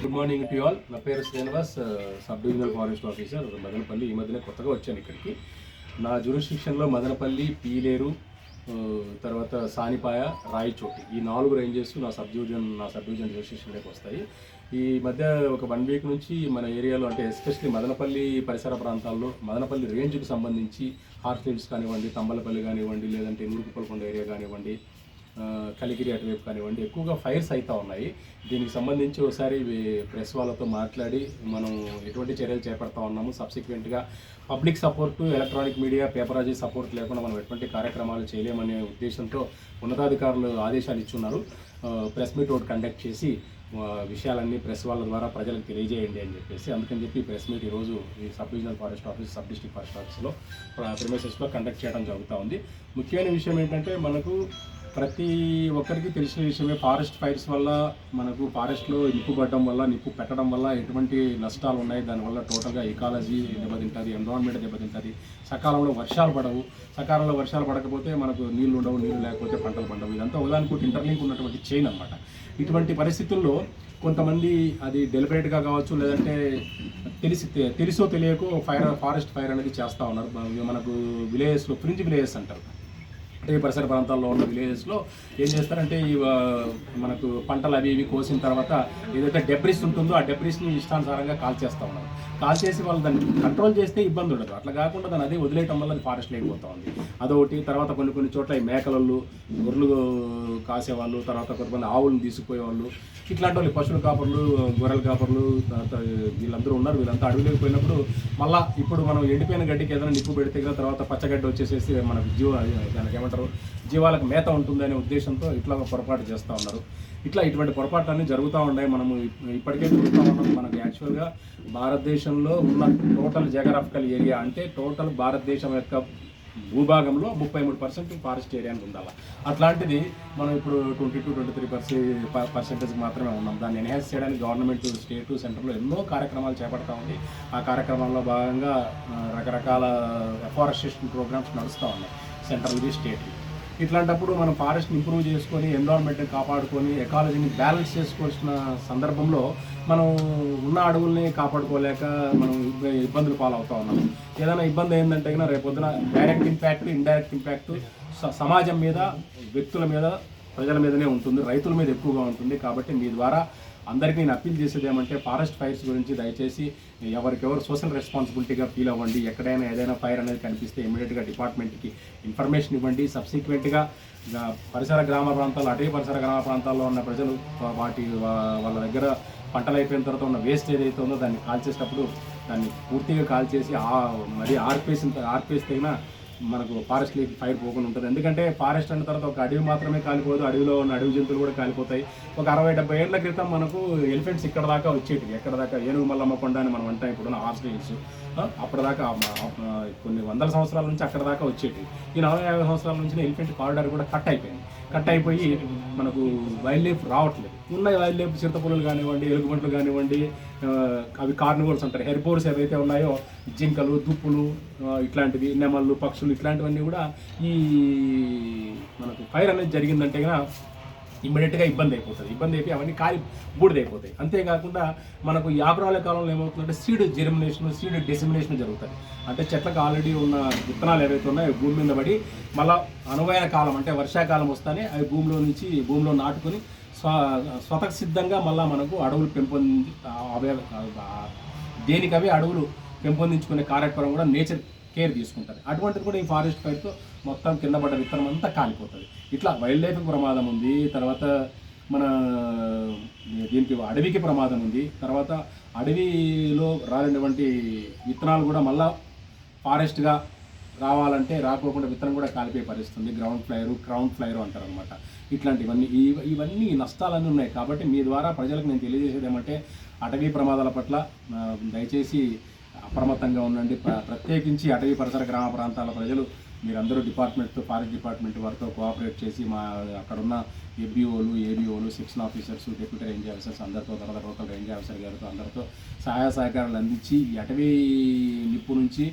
Good morning to all నా పేరు Srinivas sub divisional forest officer Madanapalle ఈ మధ్యనే కొత్తగా వచ్చాను ఇక్కడికి. నా జ్యూరిస్టిక్షన్లో మదనపల్లి పీలేరు తర్వాత సానిపాయ రాయచోటి ఈ నాలుగు రేంజెస్ నా సబ్ డివిజన్ నా సబ్ డివిజన్ జ్యూరిస్డిక్షన్లోకి వస్తాయి. ఈ మధ్య ఒక వన్ వీక్ నుంచి మన ఏరియాలో అంటే ఎస్పెషల్లీ మదనపల్లి పరిసర ప్రాంతాల్లో మదనపల్లి రేంజ్కి సంబంధించి హార్స్ఫీల్డ్స్ కానివ్వండి తంబలపల్లి కానివ్వండి లేదంటే నూరుకుపల్కొండ ఏరియా కానివ్వండి కలిగిరి అటువైపు కానివ్వండి ఎక్కువగా ఫైర్స్ అవుతూ ఉన్నాయి. దీనికి సంబంధించి ఒకసారి ప్రెస్ వాళ్ళతో మాట్లాడి మనం ఎటువంటి చర్యలు చేపడతా ఉన్నాము. సబ్సిక్వెంట్గా public support electronic media paparazzi support లేకుండా మనం ఎటువంటి కార్యక్రమాలు చేయలేమనే ఉద్దేశంతో ఉన్నతాధికారులు ఆదేశాలు ఇచ్చున్నారు. ప్రెస్ మీట్ ఒకటి కండక్ట్ చేసి విషయాలన్నీ ప్రెస్ వాళ్ళ ద్వారా ప్రజలకు తెలియజేయండి అని చెప్పేసి అందుకని చెప్పి ప్రెస్ మీట్ ఈరోజు ఈ sub divisional forest office sub district forest ఆఫీస్లో ప్రిమైసెస్లో కండక్ట్ చేయడం జరుగుతూ ఉంది. ముఖ్యమైన విషయం ఏంటంటే మనకు ప్రతి ఒక్కరికి తెలిసిన విషయమే ఫారెస్ట్ ఫైర్స్ వల్ల మనకు ఫారెస్ట్లో నిప్పు పడడం వల్ల నిప్పు పెట్టడం వల్ల ఎటువంటి నష్టాలు ఉన్నాయి. దానివల్ల టోటల్గా ఎకాలజీ దెబ్బతింటుంది ఎన్విరాన్మెంట్ దెబ్బతింటుంది. సకాలంలో వర్షాలు పడవు. సకాలంలో వర్షాలు పడకపోతే మనకు నీళ్ళు ఉండవు నీళ్ళు లేకపోతే పంటలు పండవు. ఇదంతా ఉదాహరణకు ఇంటర్లింక్ ఉన్నటువంటి చైన్ అనమాట ఇటువంటి పరిస్థితుల్లో కొంతమంది అది డెలిబరేట్గా కావచ్చు లేదంటే తెలిసి తెలుసో తెలియకో ఫైర్ ఫారెస్ట్ ఫైర్ అనేది చేస్తూ ఉన్నారు. మనకు విలేజెస్లో ఫ్రింజ్ విలేజెస్ అంటారు. ఈ పరిసర ప్రాంతాల్లో ఉన్న విలేజెస్లో ఏం చేస్తారంటే ఈ మనకు పంటలు అవి ఇవి కోసిన తర్వాత ఏదైతే డెబ్రిస్ ఉంటుందో ఆ డెబ్రిస్ని ఇష్టానుసారంగా కాల్ చేస్తూ ఉన్నారు. కాల్ చేసి వాళ్ళు దాన్ని కంట్రోల్ చేస్తే ఇబ్బంది ఉండదు. అట్లా కాకుండా దాన్ని అదే వదిలేయటం వల్ల అది ఫారెస్ట్ లేకపోతా ఉంది. అదొకటి తర్వాత కొన్ని కొన్ని చోట్ల ఈ మేకలళ్ళు గొర్రెలు కాసేవాళ్ళు తర్వాత కొంతమంది ఆవులను తీసుకుపోయేవాళ్ళు. ఇట్లాంటి వాళ్ళు పశువుల కాపర్లు గొర్రెల కాపర్లు తర్వాత వీళ్ళందరూ ఉన్నారు. వీళ్ళంతా అడవిలోకి పోయినప్పుడు మళ్ళీ ఇప్పుడు మనం ఎండిపోయిన గడ్డికి ఏదైనా నిప్పు పెడితే కదా తర్వాత పచ్చగడ్డి వచ్చేసేసి మనకు జీవ దానికి ఏమంటారు? జీవాలకు మేత ఉంటుందనే ఉద్దేశంతో ఇట్లా పొరపాటు చేస్తూ ఉన్నారు. ఇట్లా ఇటువంటి పొరపాట్లు అన్నీ జరుగుతూ ఉన్నాయి. మనము ఇప్పటికే చూస్తూ ఉన్నాం మనకు యాక్చువల్గా భారతదేశంలో ఉన్న టోటల్ జగరాఫికల్ ఏరియా అంటే టోటల్ భారతదేశం యొక్క భూభాగంలో ముప్పై మూడు పర్సెంట్ ఫారెస్ట్ ఏరియాని ఉండాలి. అట్లాంటిది మనం ఇప్పుడు twenty two twenty three percent percentage మాత్రమే ఉన్నాం. దాన్ని ఎన్హాన్స్ చేయడానికి గవర్నమెంట్ స్టేట్ సెంటర్లో ఎన్నో కార్యక్రమాలు చేపడతా ఉంది. ఆ కార్యక్రమాల్లో భాగంగా రకరకాల ఎఫారెస్టేషన్ ప్రోగ్రామ్స్ నడుస్తూ ఉన్నాయి. సెంట్రల్వి స్టేట్వి ఇట్లాంటప్పుడు మనం ఫారెస్ట్ని ఇంప్రూవ్ చేసుకొని ఎన్విరాన్మెంట్ని కాపాడుకొని ఎకాలజీని బ్యాలెన్స్ చేసుకోవాల్సిన సందర్భంలో మనం ఉన్న అడవుల్ని కాపాడుకోలేక మనం ఇబ్బందులు ఇబ్బందులు పాలవుతా ఉన్నాం. ఏదైనా ఇబ్బంది ఏంటంటే రేపొద్దున డైరెక్ట్ ఇంపాక్ట్ ఇండైరెక్ట్ ఇంపాక్ట్ సమాజం మీద వ్యక్తుల మీద ప్రజల మీదనే ఉంటుంది రైతుల మీద ఎక్కువగా ఉంటుంది. కాబట్టి మీ ద్వారా అందరికీ నేను అప్పీల్ చేసేది ఏమంటే ఫారెస్ట్ ఫైర్స్ గురించి దయచేసి ఎవరికెవరు సోషల్ రెస్పాన్సిబిలిటీగా ఫీల్ అవ్వండి. ఎక్కడైనా ఏదైనా ఫైర్ అనేది కనిపిస్తే ఇమీడియట్గా డిపార్ట్మెంట్కి ఇన్ఫర్మేషన్ ఇవ్వండి. సబ్సిక్వెంట్గా పరిసర గ్రామ ప్రాంతాలు అటవీ పరిసర గ్రామ ప్రాంతాల్లో ఉన్న ప్రజలు వాటి వాళ్ళ దగ్గర పంటలు అయిపోయిన తర్వాత ఉన్న వేస్ట్ ఏదైతే ఉందో దాన్ని కాల్చేటప్పుడు దాన్ని పూర్తిగా కాల్చేసి మరీ ఆర్పేసిన ఆర్పేస్తే అయినా మనకు ఫారెస్ట్ లీక్ ఫైర్ పోకుండా ఉంటుంది. ఎందుకంటే ఫారెస్ట్ అన్న తర్వాత ఒక అడవి మాత్రమే కాలిపోదు. అడవిలో ఉన్న అడవి జంతువులు కూడా కాలిపోతాయి. ఒక అరవై డెబ్బై ఏళ్ళ క్రితం మనకు ఎలిఫెంట్స్ ఇక్కడ దాకా వచ్చేటివి. ఎక్కడ దాకా? ఏనుగు మల్లమ్మ కొండ అని మనం అంటాం ఇప్పుడు హార్స్ హిల్స్ అప్పటిదాకా కొన్ని వందల సంవత్సరాల నుంచి అక్కడ దాకా వచ్చేటివి. ఈ నలభై యాభై సంవత్సరాల నుంచి ఎలిఫెంట్ కారిడార్ కూడా కట్ అయిపోయింది. కట్ అయిపోయి మనకు వైల్డ్ లైఫ్ రావట్లేదు. ఉన్న వైల్డ్ లైఫ్ చిరుతపులు కానివ్వండి ఎలుగుబంట్లు కానివ్వండి అవి కార్నివల్స్ అంటారు. హెర్బోర్స్ ఏవైతే ఉన్నాయో జింకలు దుప్పులు ఇట్లాంటివి నెమళ్ళు పక్షులు ఇట్లాంటివన్నీ కూడా ఈ మనకు ఫైర్ అనేది జరిగిందంటే కనుక ఇమ్మీడియట్గా ఇబ్బంది అయిపోతుంది. ఇబ్బంది అయిపోయి అవన్నీ కాలి బూడిదైపోతాయి. అంతేకాకుండా మనకు యాభరాల కాలంలో ఏమవుతుందంటే సీడ్ జెర్మినేషన్ సీడ్ డెసిమినేషన్ జరుగుతాయి. అంటే చెట్లకు ఆల్రెడీ ఉన్న విత్తనాలు ఏవైతే ఉన్నాయో భూమి మీద పడి మళ్ళీ అనువైన కాలం అంటే వర్షాకాలం వస్తానే అవి భూమిలో నుంచి భూమిలో నాటుకొని స్వ స్వతక సిద్ధంగా మళ్ళీ మనకు అడవులు పెంపొంది అవే దేనికవి అడవులు పెంపొందించుకునే కార్యక్రమం కూడా నేచర్ కేర్ తీసుకుంటుంది. అటువంటిది కూడా ఈ ఫారెస్ట్ ఫైర్తో మొత్తం కింద పడ్డ విత్తనం అంతా కాలిపోతుంది. ఇట్లా వైల్డ్ లైఫ్కి ప్రమాదం ఉంది తర్వాత మన దీనికి అడవికి ప్రమాదం ఉంది తర్వాత అడవిలో రాలినటువంటి విత్తనాలు కూడా మళ్ళా ఫారెస్ట్గా రావాలంటే రాకోకుండా విత్తనం కూడా కాలిపోయే పరిస్థితి ఉంది గ్రౌండ్ ఫ్లైరు క్రౌండ్ ఫ్లైరు అంటారు అనమాట ఇట్లాంటివన్నీ ఇవన్నీ నష్టాలన్నీ ఉన్నాయి. కాబట్టి మీ ద్వారా ప్రజలకు నేను తెలియజేసేది ఏమంటే అటవీ ప్రమాదాల పట్ల దయచేసి అప్రమత్తంగా ఉండండి. ప్ర- ప్రత్యేకించి అటవీ పరిసర గ్రామ ప్రాంతాల ప్రజలు మీరందరూ డిపార్ట్మెంట్తో ఫారెస్ట్ డిపార్ట్మెంట్ వారితో కోఆపరేట్ చేసి మా అక్కడున్న ఎబిఓలు ఏబిఓలు section officers deputy range officers అందరితో తర్వాత లోకల్ రేంజ్ ఆఫీసర్ గారితో అందరితో సహాయ సహకారాలు అందించి ఈ అటవీ నిప్పు నుంచి